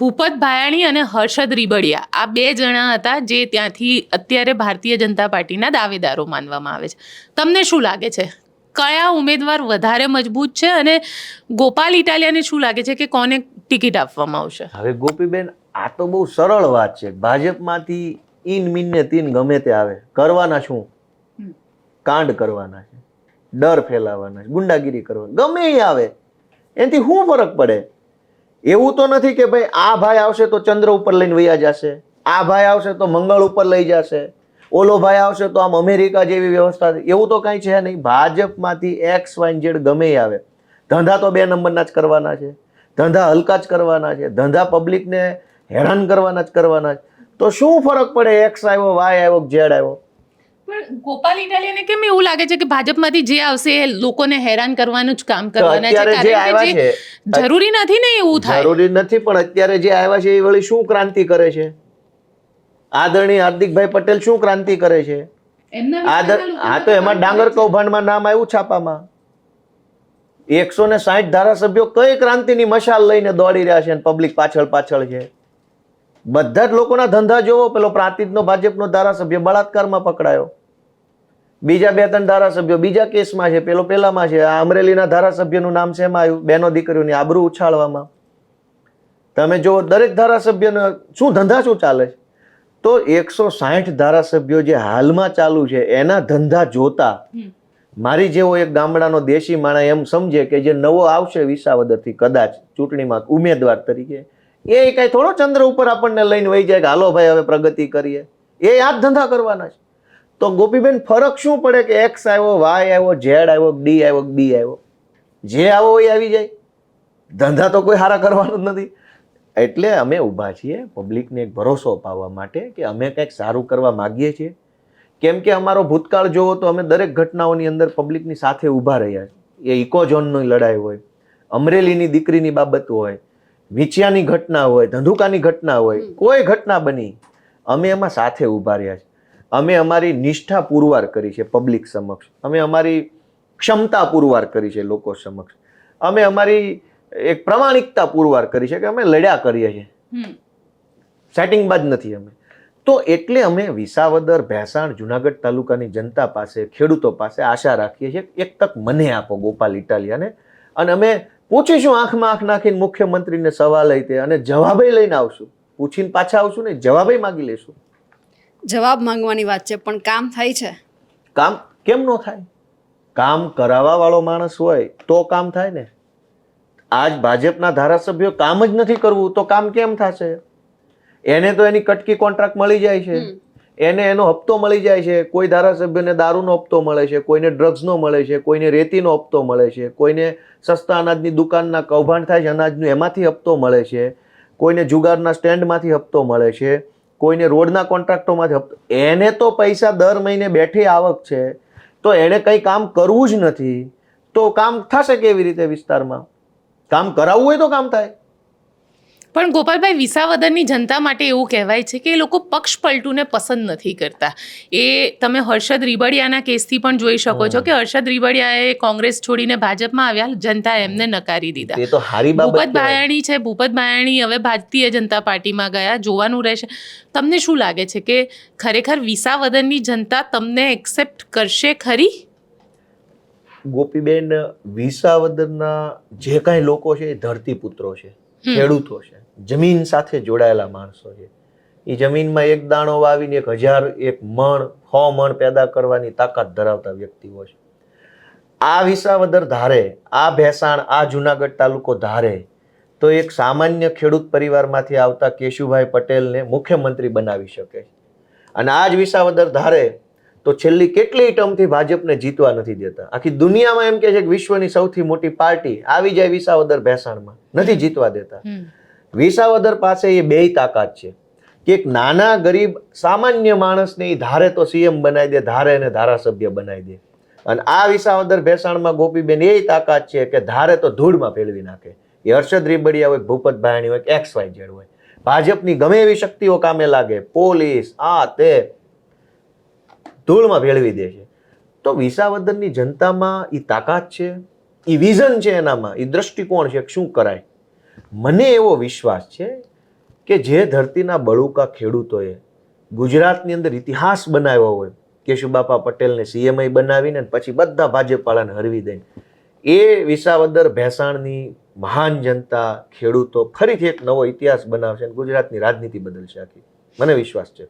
ભૂપત ભાયાણી અને હર્ષદ રીબડિયા આ બે જણા હતા જે ત્યાંથી અત્યારે ભારતીય જનતા પાર્ટીના દાવેદારો માનવામાં આવે છે. તમને શું લાગે છે? કયા ઉમેદવાર વધારે મજબૂત છે અને ગોપાલ ઇટાલિયાને શું લાગે છે કે કોને ટિકિટ આપવામાં આવશે? હવે ગોપીબેન આ તો બહુ સરળ વાત છે. ભાજપમાંથી ઇન મિનને તીન ગમે તે આવે. કરવાના શું? કાંડ કરવાના છે. ડર ફેલાવાના છે. ગુંડાગીરી કરવાની. ગમે એ આવે. એનાથી શું ફરક પડે? એવું તો નથી કે ભાઈ આ ભાઈ આવશે તો ચંદ્ર ઉપર લઈને વૈયા જશે, આ ભાઈ આવશે તો મંગળ ઉપર લઈ જશે, ઓલો ભાઈ આવશે તો આમ અમેરિકા જેવી વ્યવસ્થા એવું તો કાંઈ છે નહીં. ભાજપમાંથી એક્સ વાય ઝેડ ગમે આવે. ધંધા તો બે નંબરના જ કરવાના છે. ધંધા હલકા જ કરવાના છે. ધંધા પબ્લિકને હેરાન કરવાના જ કરવાના છે. તો શું ફરક પડે? એક્સ આવ્યો વાય આવ્યો ઝેડ આવ્યો? પણ ગોપાલ ઇટાલિયાને કેમ એવું લાગે છે કે ભાજપમાંથી જે આવશે એ લોકોને હેરાન કરવાનું જ કામ કરવાના છે? જે કારણ કે આવ્યા જે છે જરૂરી નથી ને એવું થાય? જરૂરી નથી પણ અત્યારે જે આવ્યા છે એ વળી શું ક્રાંતિ કરે છે? આદરણીય હાર્દિકભાઈ પટેલ શું ક્રાંતિ કરે છે? આદર હા તો એમાં ડાંગર કૌભાંડમાં નામ આવ્યું છાપામાં. એકસો ને સાઠ ધારાસભ્યો કઈ ક્રાંતિની મશાલ લઈને દોડી રહ્યા છે પબ્લિક પાછળ પાછળ છે? બધા જ લોકોના ધંધા જોવો પેલો પ્રાંતિજનો ભાજપનો ધારાસભ્ય બળાત્કારમાં પકડાયો. બીજા બે ત્રણ ધારાસભ્યો બીજા કેસમાં છે પેલો પેલામાં છે આ અમરેલીના ધારાસભ્યનું નામ શેમાં આવ્યું બેનો દીકરીઓની આબરૂ ઉછાળવામાં. તમે જો દરેક ધારાસભ્યને શું ધંધા શું ચાલે છે? તો એકસો સાઠ ધારાસભ્યો જે હાલમાં ચાલુ છે એના ધંધા જોતા મારી જેવો એક ગામડાનો દેશી માણસ એમ સમજે કે જે નવો આવશે વિસાવદરથી કદાચ ચૂંટણીમાં ઉમેદવાર તરીકે એ કઈ થોડો ચંદ્ર ઉપર આપણને લઈને વહી જાય કે હાલો ભાઈ હવે પ્રગતિ કરીએ. એ આ ધંધા કરવાના છે. તો ગોપીબેન ફરક શું પડે કે એક્સ આવ્યો વાય આવ્યો ઝેડ આવ્યો ડી આવ્યો બી આવ્યો? જે આવો એ આવી જાય. ધંધા તો કોઈ સારા કરવાનો જ નથી. એટલે અમે ઊભા છીએ પબ્લિકને એક ભરોસો પાવવા માટે કે અમે કંઈક સારું કરવા માગીએ છીએ. કેમ કે અમારો ભૂતકાળ જોવો તો અમે દરેક ઘટનાઓની અંદર પબ્લિકની સાથે ઊભા રહ્યા છીએ. એ ઇકોઝોનની લડાઈ હોય અમરેલીની દીકરીની બાબત હોય વિછિયાની ઘટના હોય ધંધુકાની ઘટના હોય કોઈ ઘટના બની અમે એમાં સાથે ઊભા રહ્યા છે અમે અમારી નિષ્ઠા પુરવાર કરી છે પબ્લિક સમક્ષ. અમે અમારી ક્ષમતા પુરવાર કરી છે લોકો સમક્ષ. અમે અમારી એક પ્રમાણિકતા પુરવાર કરી છે કે અમે લડ્યા કરીએ છીએ. સેટિંગ સેટિંગબાજ નથી અમે. તો એટલે અમે વિસાવદર ભેસાણ જુનાગઢ તાલુકાની જનતા પાસે ખેડૂતો પાસે આશા રાખીએ છીએ એક તક મને આપો ગોપાલ ઇટાલિયાને. અને અમે પૂછીશું આંખમાં આંખ નાખીને મુખ્યમંત્રીને સવાલ તે અને જવાબે લઈને આવશું. પૂછીને પાછા આવશું ને જવાબે માગી લેશું જવાબ માંગવાની વાત છે પણ કામ થાય છે. કામ કેમ ન થાય? કામ કરાવવા વાળો માણસ હોય તો કામ થાય ને. આજ ભાજપના ધારાસભ્યો કામ જ નથી કરવું તો કામ કેમ થશે? એને તો એની કટકી કોન્ટ્રાક્ટ મળી જાય છે. એને એનો હપ્તો મળી જાય છે. કોઈ ધારાસભ્યને દારૂનો હપ્તો મળે છે કોઈને ડ્રગ્સનો મળે છે કોઈને રેતીનો હપ્તો મળે છે કોઈને સસ્તા અનાજની દુકાનના કૌભાંડ થાય છે અનાજનું એમાંથી હપ્તો મળે છે કોઈને જુગારના સ્ટેન્ડમાંથી હપ્તો મળે છે. કોઈને રોડના કોન્ટ્રાક્ટોમાંથી એને તો પૈસા દર મહિને બેઠી આવક છે, તો એણે કંઈ કામ કરવું જ નથી, તો કામ થશે કેવી રીતે વિસ્તારમાં? કામ કરાવવું હોય તો કામ થાય. પણ ગોપાલભાઈ વિસાવદરની જનતા માટે એવું કહેવાય છે કે એ લોકો પક્ષ પલટુને પસંદ નથી કરતા. એ તમે હર્ષદ રીબડિયાના કેસથી પણ જોઈ શકો છો કે હર્ષદ રીબડિયાએ કોંગ્રેસ છોડીને ભાજપમાં આવ્યા જનતા એમને નકારી દીધા. એ તો ભૂપત. ભાયાણી છે ભૂપત ભાયાણી હવે ભારતીય જનતા પાર્ટીમાં ગયા જોવાનું રહેશે. તમને શું લાગે છે કે ખરેખર વિસાવદનની જનતા તમને એક્સેપ્ટ કરશે ખરી? ગોપીબેન વિસાવદરના જે કાંઈ લોકો છે એ ધરતીપુત્રો છે ખેડૂતો છે. જમીન સાથે જોડાયેલા માણસો છે. એ જમીનમાં એક દાણો વાવીને એક હજાર એક મણ સો મણ પેદા કરવાની તાકાત ધરાવતા વ્યક્તિઓ છે. આ વિસાવદર ધારે, આ ભેસાણ, આ જુનાગઢ તાલુકો ધારે, તો એક સામાન્ય ખેડૂત પરિવારમાંથી આવતા કેશુભાઈ પટેલને મુખ્યમંત્રી બનાવી શકે છે. અને આ જ વિસાવદર ધારે, તો છેલ્લી કેટલી ટર્મથી ભાજપને જીતવા નથી દેતા? આખી દુનિયામાં એમ કે છે કે વિશ્વની સૌથી મોટી પાર્ટી આવી જાય વિસાવદર ભેસાણમાં, નથી જીતવા દેતા. વિસાવદર પાસે એ બેય તાકાત છે કે એક નાના ગરીબ સામાન્ય માણસને એ ધારે તો સીએમ બનાવી દે, ધારે અને ધારાસભ્ય બનાવી દે. અને આ વિસાવદર ભેસાણમાં ગોપીબેન એ તાકાત છે કે ધારે તો ધૂળમાં ફેરવી નાખે. એ હર્ષદ રીબડિયા હોય ભૂપત ભાયણી હોય એક્સ વાય ઝેડ હોય. ભાજપની ગમે એવી શક્તિઓ કામે લાગે, પોલીસ, આ તે, ધૂળમાં ભેળવી દે છે. તો વિસાવદરની જનતામાં એ તાકાત છે? એ વિઝન છે એનામાં? એ દ્રષ્ટિકોણ છે શું કરાય? મને એવો વિશ્વાસ છે કે જે ધરતીના બળુકા ખેડૂતોએ ગુજરાતની અંદર ઇતિહાસ બનાવ્યો હોય, કેશુબાપા પટેલને સીએમઆઈ બનાવીને પછી બધા ભાજપવાળાને હરવી દઈને, એ વિસાવદર ભેસાણની મહાન જનતા ખેડૂતો ફરીથી એક નવો ઇતિહાસ બનાવશે અને ગુજરાતની રાજનીતિ બદલશે આખી. મને વિશ્વાસ છે.